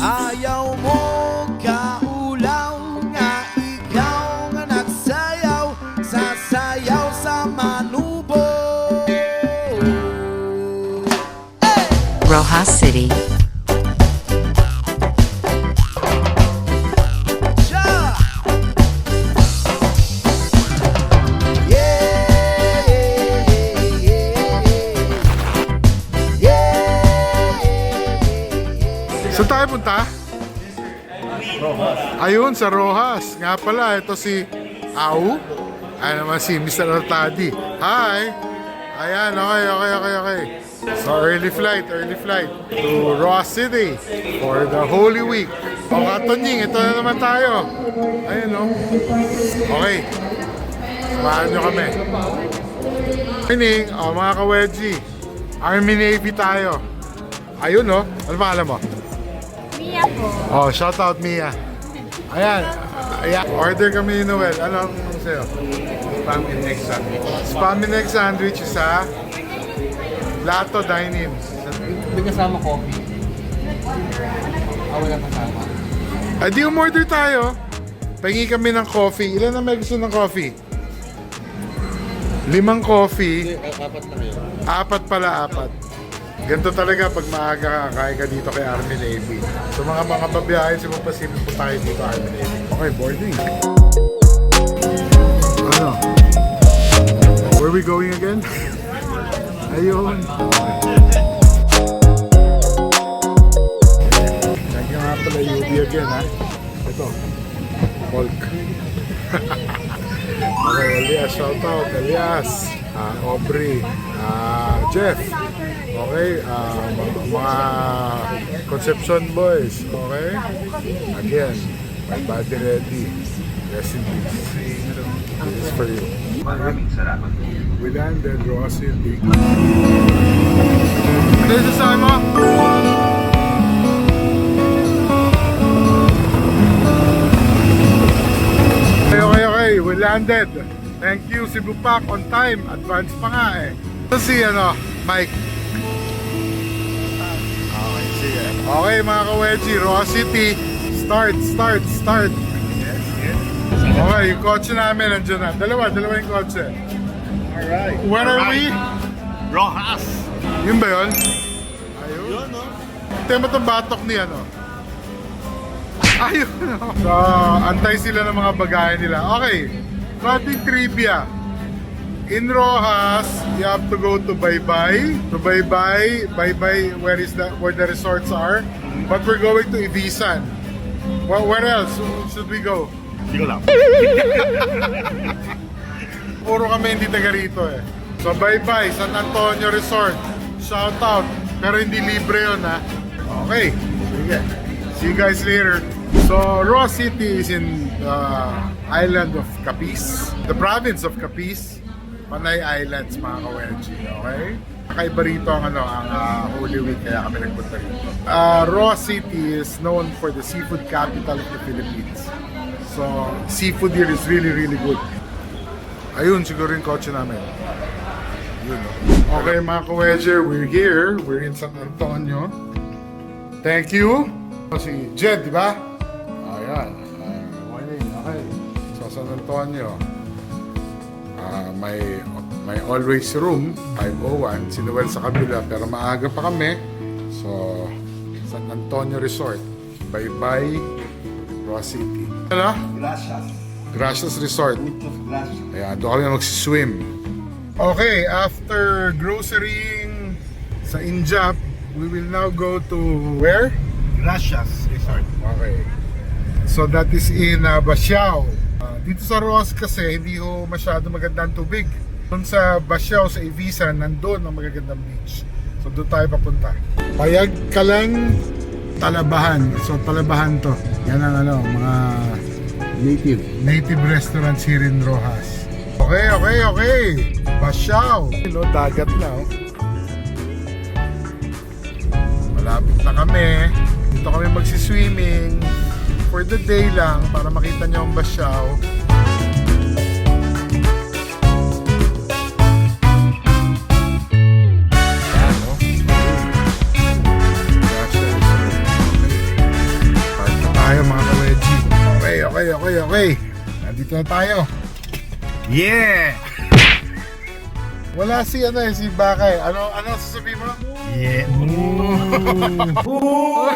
Ayaw mo sa Rojas. Nga pala, ito si Au. Ay naman si Mr. Artadi. Hi! Ayan, okay, okay, okay, okay. So early flight, early flight to Rojas City for the Holy Week. O Katonying, ito na naman tayo. Ayun, no? Okay. Samahan nyo kami. Morning, o mga ka-wedgie. Army Navy tayo. Ayun, no? Ano pangalan mo? Mia po. Oh, shout out Mia. Ayan. Ayan. Order kami ni Noel. Ano ang sa'yo? Spam and egg sandwich. Spam and egg sandwich isa. Lato dine-in. May kasama coffee. Ah, wala kasama. Ay, di umorder tayo. Pahingi kami ng coffee. Ilan na may gusto ng coffee? Limang coffee. apat na kayo. Apat pala, apat. Ganito talaga pag maaga kakain ka dito kay Army Navy. So mga mga babiyahe, Pacific po tayo dito Army Navy. Okay, boarding. Ano? Where we going again? Ayun. Thank you nga pala UB again ha. Ito. Hulk. okay, Elias, shout out. Elias. ah, Aubrey. ah, Jeff. Okay, ah, mga, Conception Boys. Okay? Again, my body ready. Rest in peace. This is for you. We landed Ross City. Ano yung sasabi mo? Okay, okay, okay. We landed. Thank you, Cebu Pack on time. Advance pa nga eh. Ito si ano, Mike. Sige. Okay mga ka-wedgie, Roa City. Start, start, start. Yes, yes. Okay, yung kotse namin nandiyan na. Dalawa, dalawa yung kotse. Alright. Where are we? Rojas. Yun ba yun? Ayun. Yun, no? Tema itong batok ni ano. Ayun, no? So, antay sila ng mga bagahe nila. Okay. Konting trivia. In Rojas, you have to go to Baybay. To Baybay, Baybay, where is the where the resorts are. But we're going to Ibisan. Where, where else should we go? Hindi ko lang. Puro kami hindi taga rito eh. So bye-bye, San Antonio Resort. Shout out. Pero hindi libre yun ha. Okay. Sige. See you guys later. So Roa City is in the island of Capiz. The province of Capiz. Panay Islands mga ka-wedgie. Okay? Kakaiba rito ang, ano, ang ah, Holy Week kaya kami nagpunta rito. Uh, Roa City is known for the seafood capital of the Philippines. So, seafood here is really, really good. Ayun, siguro yung kotse namin. Yun, no? Okay, mga ka-wedger, we're here. We're in San Antonio. Thank you. Si Jed, di ba? Ayan. Uh, morning. Okay. So, San Antonio. Ah, may may always room 501 si Noel sa kabila pero maaga pa kami so San Antonio Resort bye bye Roa City ano? Gracias. Gracias Resort Muchos gracias. Ayan, doon kami magsiswim. Okay, after grocerying sa Injap, we will now go to where? Gracias Resort. Okay. So that is in uh, Basiao. Uh, dito sa Roas kasi hindi ho masyado maganda ang tubig. Doon sa Basiao, sa Ibiza, nandun ang magagandang beach. So doon tayo papunta. Payag ka lang Talabahan. So Talabahan to. Yan ang ano, mga Native. native restaurants here in Rojas. Okay, okay, okay. Basiao. Hello, dagat na oh. Malapit na kami. Dito kami magsiswimming for the day lang para makita nyo ang Basyaw. Oh. tayo mga kaweji. Okay, okay, okay, okay. Nandito na tayo. Yeah! Wala si ano eh, si Bakay. Ano, ano sasabihin mo? Yeah. Ooh. Ooh.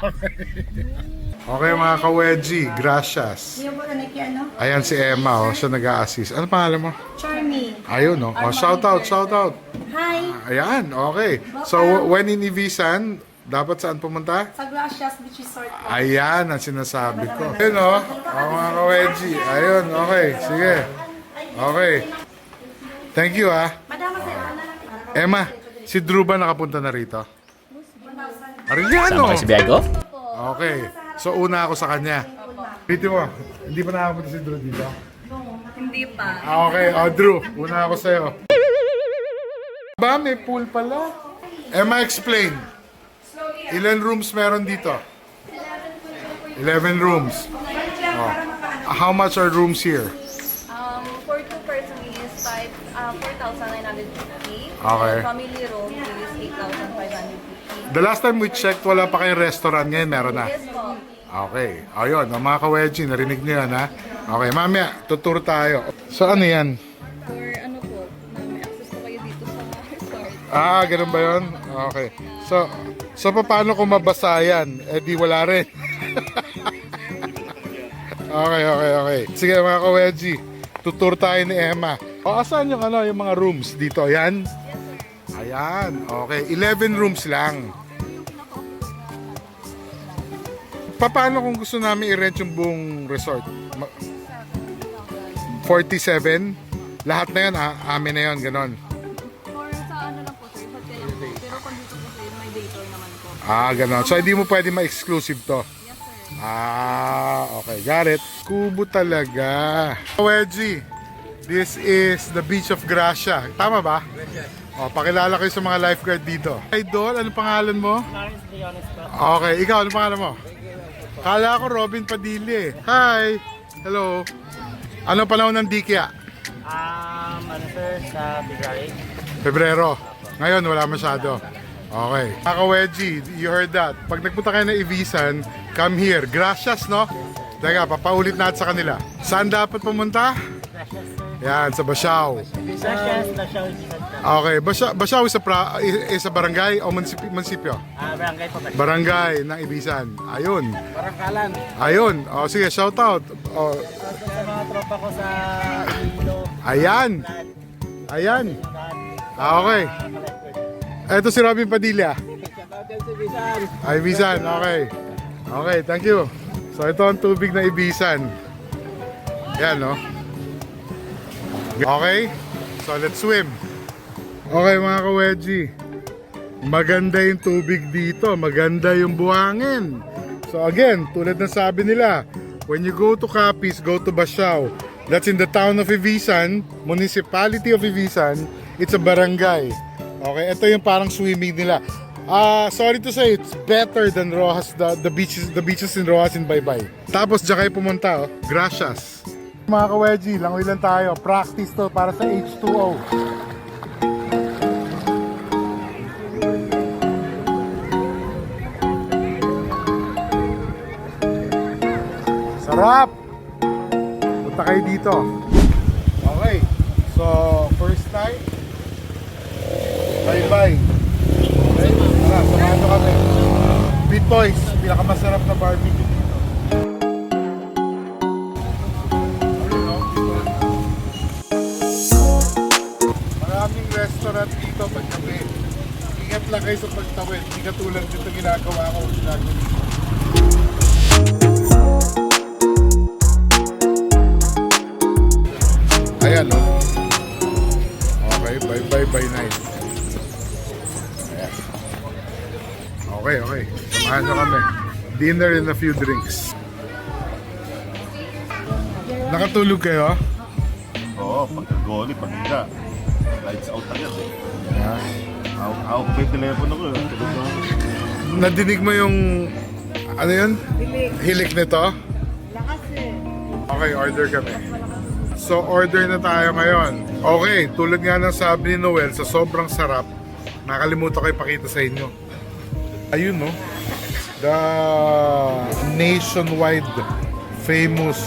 okay. mga ka-wedgie, gracias. Yung po na ano? Ayan si Emma, oh, siya nag-a-assist. Ano pangalan mo? Charmy. Ayun, oh. oh shout out, shout out. Hi! Ayan, okay. So, when in Ibisan, dapat saan pumunta? Sa Gracias Beach Resort po. Ayan ang sinasabi ko. Ayun, oh. Oh, mga ka-wedgie. Ayun, okay. Sige. Okay. Thank you, ah. Madama sa ano lang. Emma, si Drew ba nakapunta na rito? Arellano! Sama kayo sa Biago? Okay. So, una ako sa kanya. Dito mo, hindi pa nakapunta si Drew dito? Hindi pa. Ah, Okay, oh, Drew, una ako sa'yo. Ba, may pool pala. Emma, explain. Ilan rooms meron dito? 11 rooms. Oh. How much are rooms here? Um, for two person is five, uh, 4,950. Okay. Family room is 8,550. The last time we checked, wala pa kayong restaurant. Ngayon, meron na. Yes po. Okay. Ayun, ang mga ka-wedgie, narinig niyo yan, ha? Okay, mamaya, tutur tayo. So, ano yan? For ano po, may access po kayo dito sa resort. Ah, ganun ba yun? Okay. So, so paano kung mabasa yan? Eh di wala rin. okay, okay, okay. Sige mga ka-wedgie, tutur tayo ni Emma. O, asan yung ano, yung mga rooms dito? Ayan? Ayan, okay. 11 rooms lang. Paano kung gusto namin i-rent yung buong resort? Ma- 47? Lahat na yun, ah, amin na yun, ganon. For sa ano lang po sir, hotel lang po. Pero kung dito po sir, may day tour naman po. Ah, ganon. So, hindi mo pwede ma-exclusive to. Yes sir. Ah, okay. Got it. Kubo talaga. Wedgie, this is the beach of Gracia. Tama ba? O, pakilala kayo sa mga lifeguard dito. Idol, ano pangalan mo? Okay, ikaw, ano pangalan mo? Kala ko Robin Padilla eh. Hi! Hello! Ano panahon ng Dikya? Um, ano sir, sa February? Pebrero. Ngayon, wala masyado. Okay. Kaka Wedgie, you heard that. Pag nagpunta kayo ng Ibisan, come here. Gracias, no? Teka, papaulit natin sa kanila. Saan dapat pumunta? Gracias sir. Yan, sa sir. Okay, Basyaw, Basyaw is sa, pra, is, is sa barangay o munisipyo? munisipyo? Ah, barangay po ba? Barangay ng Ibisan. Ayun. Barangkalan. Ayun. O, sige, shout out. O, Sa mga tropa ko sa Ilo, ayan. Ayan. Ah, okay. Ito si Robin Padilla. Ay, Ibisan. Okay. Okay, thank you. So, ito ang tubig na Ibisan. Yan, no? Okay. So, let's swim. Okay, mga ka-wedgie. Maganda yung tubig dito. Maganda yung buhangin. So, again, tulad ng sabi nila, when you go to Capiz, go to Basyaw. That's in the town of Ibisan, municipality of Ibisan. It's a barangay. Okay, ito yung parang swimming nila. Ah, sorry to say, it's better than Rojas, the, the beaches the beaches in Rojas and Baybay. Tapos diyan kayo pumunta, oh. Gracias. Mga ka-wedgie, langoy lang tayo. Practice to para sa H2O. Sarap! Punta kayo dito. Okay. So, first night. Bye-bye. Okay? Tara, samahan kami. Bitoys, pinakamasarap na barbecue restaurant dito paggabi. Ingat lang kayo sa pagtawid. Hindi katulad dito ginagawa ko. Ginagawa dito. Ayan, no? Okay, bye bye bye night. Okay, okay. Samahan nyo kami. Dinner and a few drinks. Nakatulog kayo? Oo, pagkagoli, pag hindi. Lights out agad eh. Yeah. Hawak hawak pa yung telepono ko. eh. Tulog na ako. Nadinig mo yung... Ano yun? Hilik nito? Okay, order kami. So, order na tayo ngayon. Okay, tulad nga ng sabi ni Noel, sa sobrang sarap, nakalimutan ko ipakita sa inyo. Ayun, no? The nationwide famous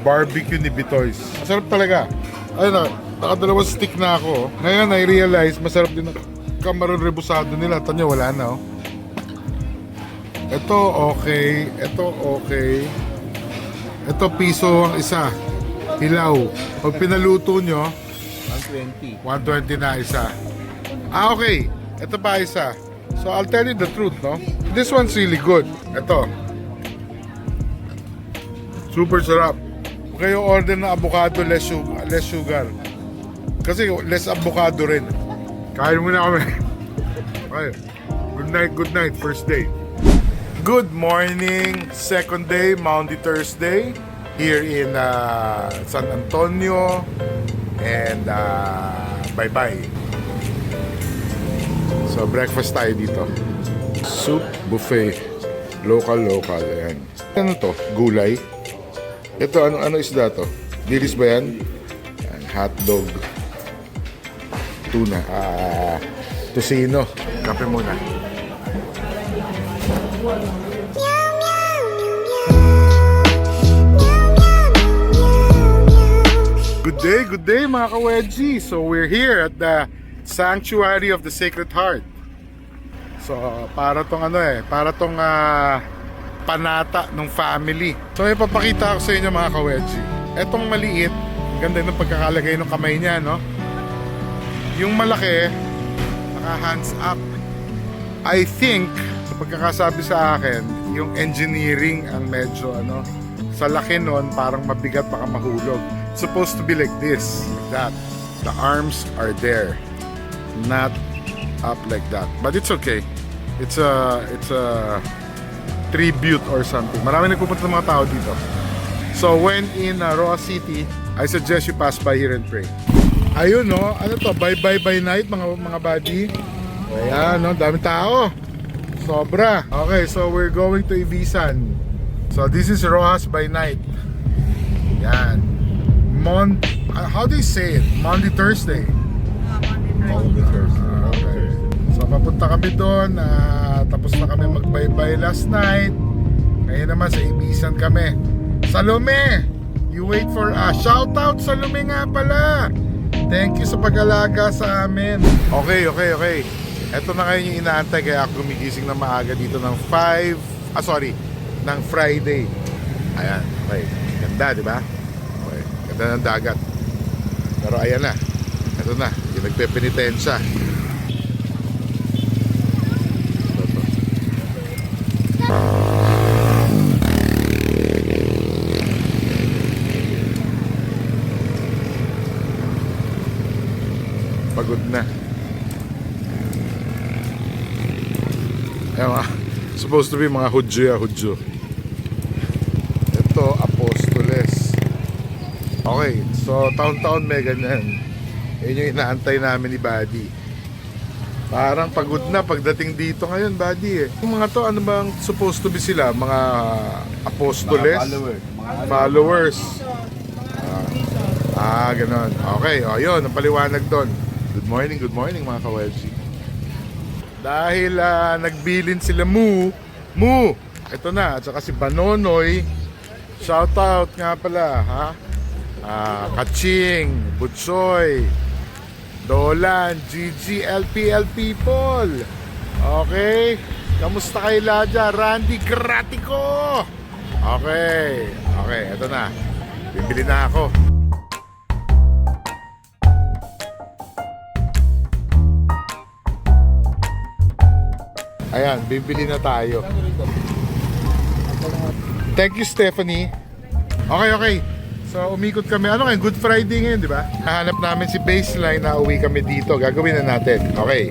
barbecue ni Bitoys. Masarap talaga. Ayun na, nakadalawang stick na ako. Ngayon, I realize, masarap din ang kamaron rebusado nila. Tanyo, wala na, oh. Ito, okay. Ito, okay. Ito, piso ang isa. Hilaw. Pag pinaluto nyo, 120. 120 na isa. Ah, okay. Ito pa isa. So, I'll tell you the truth, no? This one's really good. Ito. Super sarap. Kayo order na avocado, less sugar. Less sugar. Kasi less avocado rin. Kain muna kami. Okay. Good night, good night. First day. Good morning. Second day, Maundy Thursday. Here in uh, San Antonio. And uh, bye-bye. So breakfast tayo dito. Soup buffet. Local, local. Ayan. Ano to? Gulay? Ito, ano, ano isda to? Dilis ba yan? Ayan, hotdog. Tuna. Ah, tosino. Kape muna. Good day, good day mga ka-wedgie. So we're here at the Sanctuary of the Sacred Heart. So para tong ano eh, para tong ah, panata ng family. So may papakita ako sa inyo mga ka-wedgie. Etong maliit, ganda ng pagkakalagay ng kamay niya, no? Yung malaki, naka hands up. I think, sa pagkakasabi sa akin, yung engineering ang medyo ano, sa laki nun, parang mabigat baka mahulog. Supposed to be like this, like that. The arms are there, not up like that. But it's okay. It's a, it's a tribute or something. Marami nagpupunta ng mga tao dito. So when in uh, Roa City, I suggest you pass by here and pray. Ayun no, ano to, bye bye bye night mga mga buddy. Ayan no, dami tao. Sobra. Okay, so we're going to Ibisan. So this is Rojas by night. Yan. Mon uh, how do you say it? Monday Thursday. Monday, Thursday. Okay. So papunta kami doon, ah, tapos na kami magbaybay last night. Ngayon naman sa Ibisan kami. Salome! You wait for us. Shout out Salome nga pala. Thank you sa pag-alaga sa amin. Okay, okay, okay. Ito na ngayon yung inaantay kaya ako gumigising na maaga dito ng 5, ah sorry, ng Friday. Ayan, okay. Ganda, di ba? Okay. Ganda ng dagat. Pero ayan na. Ito na, yung nagpepenitensya. Ito, ito. Pagod na. Ayan mga, supposed to be mga hudyo ya, hudyo. Ito, apostoles. Okay, so taon-taon may ganyan. Yun yung inaantay namin ni Buddy. Parang pagod na pagdating dito ngayon, Buddy eh. Yung mga to, ano bang supposed to be sila? Mga apostoles? Mga follower. Mga Followers. Ah, ah, ganun. Okay, o yun, ang paliwanag doon. Good morning, good morning mga ka-wedgie. Dahil ah, nagbilin sila Mu, Mu, ito na, at saka si Banonoy, shout out nga pala, ha? Ah, Kaching, Butsoy, Dolan, GG, LPL people. Okay, kamusta kayo lahat dyan? Randy Gratico. Okay, okay, ito na. Bibili na ako. Ayan, bibili na tayo. Thank you, Stephanie. Okay, okay. So, umikot kami. Ano ngayon? Good Friday ngayon, di ba? Hahanap namin si Baseline na uwi kami dito. Gagawin na natin. Okay.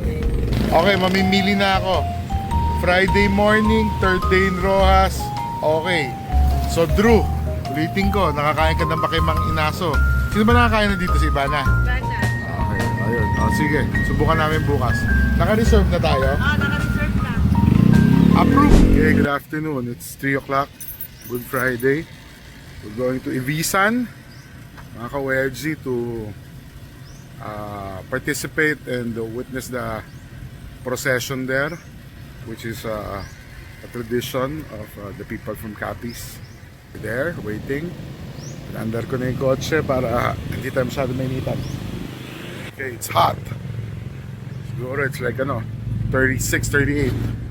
Okay, mamimili na ako. Friday morning, third day in Rojas. Okay. So, Drew, ulitin ko, nakakain ka ng bakimang inaso. Sino ba nakakain na dito si Ivana? Bana. Okay, ayun. O, sige, subukan namin bukas. Naka-reserve na tayo? Ah, naka-reserve na. Approve! Okay, good afternoon. It's 3 o'clock. Good Friday. We're going to Ibisan, mga ka-wedgie, to uh, participate and witness the procession there, which is uh, a tradition of uh, the people from Capiz. There, waiting. Andar ko na yung kotse para hindi tayo masyado mainitan. Okay, it's hot. Siguro it's like ano, 36, 38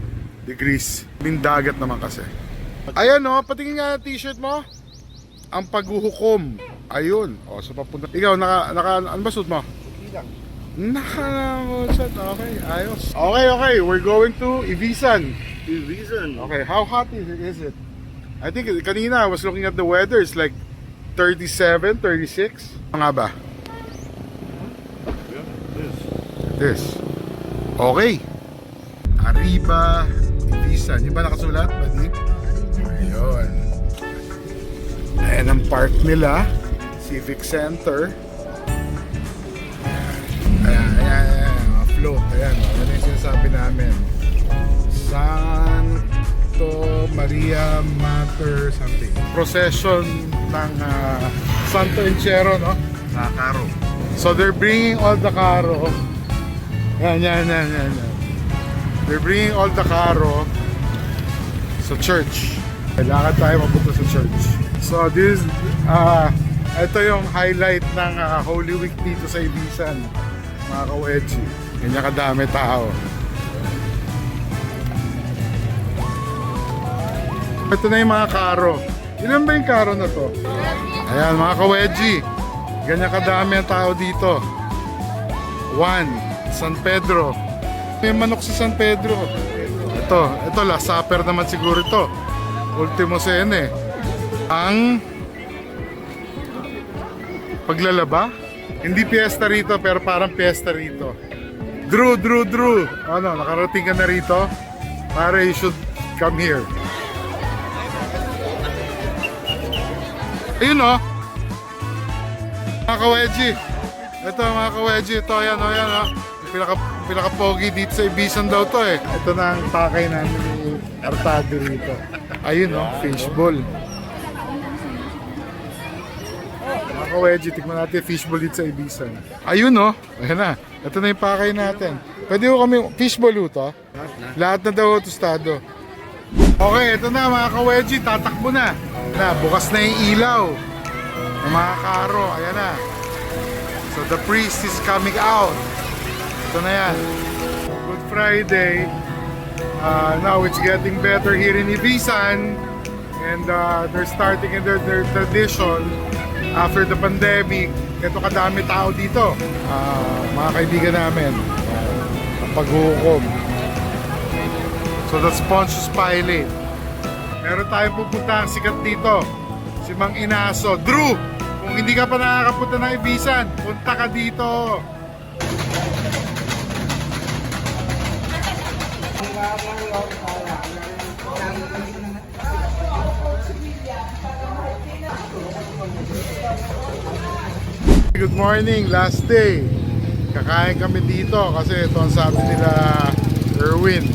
degrees. Yung dagat naman kasi. Ayan no, patingin nga ng t-shirt mo. Ang paghuhukom. Ayun. O, so papunta. Ikaw, naka, naka, ano ba suit mo? Naka, naka, okay, ayos. Okay, okay, we're going to Ibisan. Reason. Okay, how hot is it? Is it? I think kanina I was looking at the weather. It's like 37, 36. Ano nga ba? This. Okay. Arriba, Ibisan. Yung ba nakasulat? Badi? Ayun. Ayan ang park nila. Civic Center. Ayan, ayan, ayan. Mga float. Ayan, oh. ano yung sinasabi namin. Santo Maria Mater something. Procession ng ah, Santo Enchero, no? Sa Caro. So they're bringing all the Caro. Yan, yan, yan, yan, yan. They're bringing all the Caro sa church. Kailangan tayo mapunta sa church. So this, ah, ito yung highlight ng ah, Holy Week dito sa Ibisan. Mga ka-wedgie. Ganyan kadami tao. Ito na yung mga karo. Ilan ba yung karo na to? Ayan, mga ka-wedgie. Ganyan kadami ang tao dito. One, San Pedro. May manok sa San Pedro. Ito, ito, last supper naman siguro ito. Ultimo sene. Ang paglalaba. Hindi piyesta rito, pero parang piyesta rito. Drew, Drew, Drew. Ano, nakarating ka na rito? Pare, you should come here. Ayun o. Mga ka-wedgie. Ito mga ka-wedgie. Ito, ayan o, ayan o. Pinaka, pinaka-pogi dito sa Ibisan daw to eh. Ito na ang pakay namin ni Artado rito. Ayun o, fishball. Mga ka-wedgie, tikman natin yung fishball dito sa Ibisan. Ayun o. Ayan na. Ito na yung pakay natin. Pwede ko kami, fishball ho to? Lahat na daw tostado. Okay, ito na mga ka-wedgie, tatakbo na. Na, bukas na yung ilaw. Mga karo, ayan na. So the priest is coming out. Ito na yan. Good Friday. Uh, now it's getting better here in Ibisan. And uh, they're starting in their, their tradition after the pandemic. Ito kadami tao dito. Uh, mga kaibigan namin. Uh, paghuhukom. So that's Pontius Pilate. Meron tayong pupunta sikat dito. Si Mang Inaso. Drew! Kung hindi ka pa nakakapunta ng Ibisan, punta ka dito. Good morning, last day. Kakain kami dito kasi ito ang sabi nila Erwin.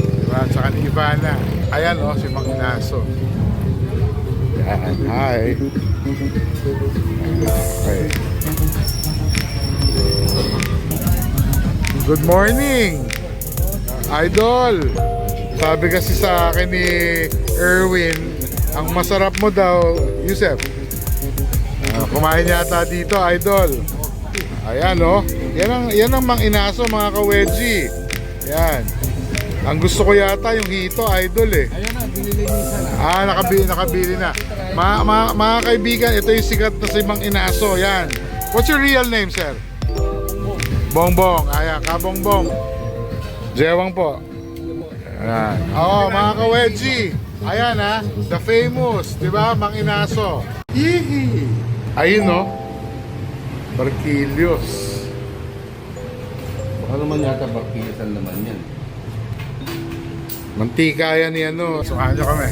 Diba? Tsaka ni Ivana. Ayan o, si Mang Inaso. Yan, hi. Okay. Good morning! Idol! Sabi kasi sa akin ni Erwin, ang masarap mo daw, Yusef. Ah, kumain yata dito, Idol. Ayan oh. Yan ang, yan ang mang inaso mga ka-wedgie. Yan. Ang gusto ko yata yung hito, Idol eh. Ayun na, binili na. Ah, nakabili, nakabili na. Ma, ma, mga kaibigan, ito yung sikat na si Mang Inaso. Yan. What's your real name, sir? Bongbong. Ayan, kabongbong. Jewang po. Ayan. Oo, mga ka-wedgie. Ayan ha, the famous, di ba, Mang Inaso. Hihi. Ayun no. Barquilios. Baka naman yata bakilisan naman yan. Mantika yan ni ano. Sukahan nyo kami.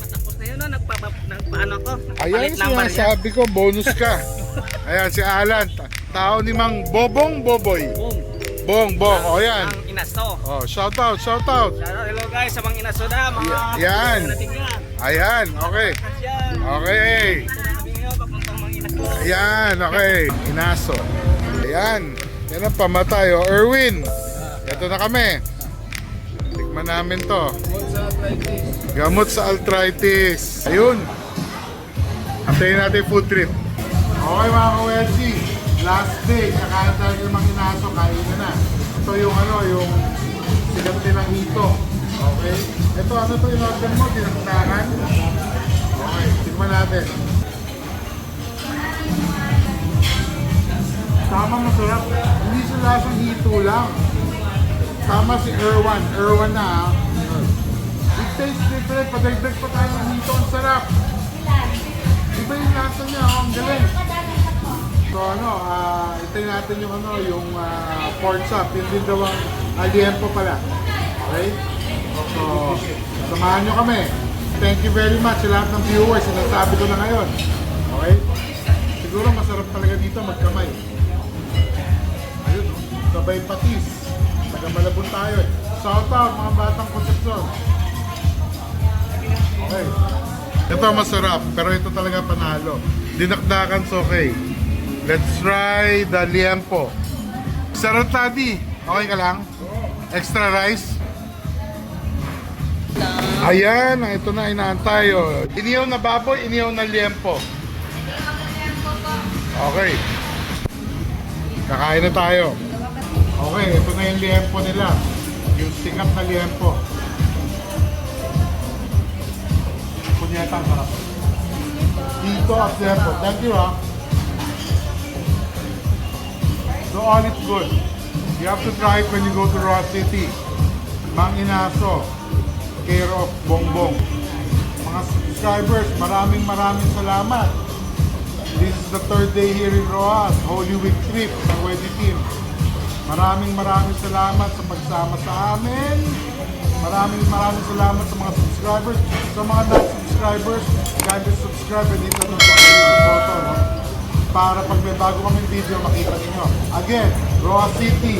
Tapos na yun, no? Nagpapa, nagpaano ko. Ayan Palit lang ba niya? sabi ko, bonus ka. Ayan si Alan, ta- tao ni Mang Bobong Boboy. Boom. Bong, bong, o yan. Ang inaso. Oh, shout out, shout out. Shout out, hello guys sa mga inaso na, mga Yan. natingnan. Ayan, okay. Yan. Okay. Sabi ngayon, papuntang mga inaso. Ayan, okay. Inaso. Ayan. Yan ang pamatay, oh. Erwin. Ito na kami. Tikman namin to. Gamot sa arthritis. Ayun. Antayin natin yung food trip. Okay mga ka-Wedgie, last day, kakain tayo ng mga inaso, kain na na. Ito yung ano, yung sigat nilang hito. Okay? Ito, ano to yung order mo? Dinagdagan? Okay, tignan natin. Tama masarap. Hindi siya lasang hito lang. Tama si Erwan. Erwan na ha. It tastes different. Padagdag pa tayo ng hito. Ang sarap. Iba yung lasa niya. Oh, ang galing. So ano, ah itayin natin yung ano, yung ah, pork chop. Yun din daw ang pala. Okay? So, samahan nyo kami. Thank you very much sa lahat ng viewers. Sinasabi ko na ngayon. Okay? Siguro masarap talaga dito magkamay. Ayun, oh. sabay patis. Taga Malabon tayo eh. Shout out mga batang Concepcion. Okay. Ito masarap, pero ito talaga panalo. Dinakdakan okay. Let's try the liempo. Sarap tadi. Okay ka lang? Extra rice? Ayan, ito na inaantay. Oh. Iniyaw na baboy, iniyaw na liempo. Okay. Kakain na tayo. Okay, ito na yung liempo nila. Yung sikap na liempo. Punyeta, sarap. Dito at liempo. Thank you, ha. So all is good. You have to try it when you go to Ross City. Mang Inaso, care of Bongbong. Mga subscribers, maraming maraming salamat. This is the third day here in Roas, Holy Week trip ng Wedi Team. Maraming maraming salamat sa pagsama sa amin. Maraming maraming salamat sa mga subscribers. Sa mga non-subscribers, kindly subscribe and hit the notification button. Para pag may bago kaming video, makita ninyo. Again, Roa City,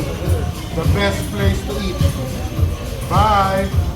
the best place to eat. Bye!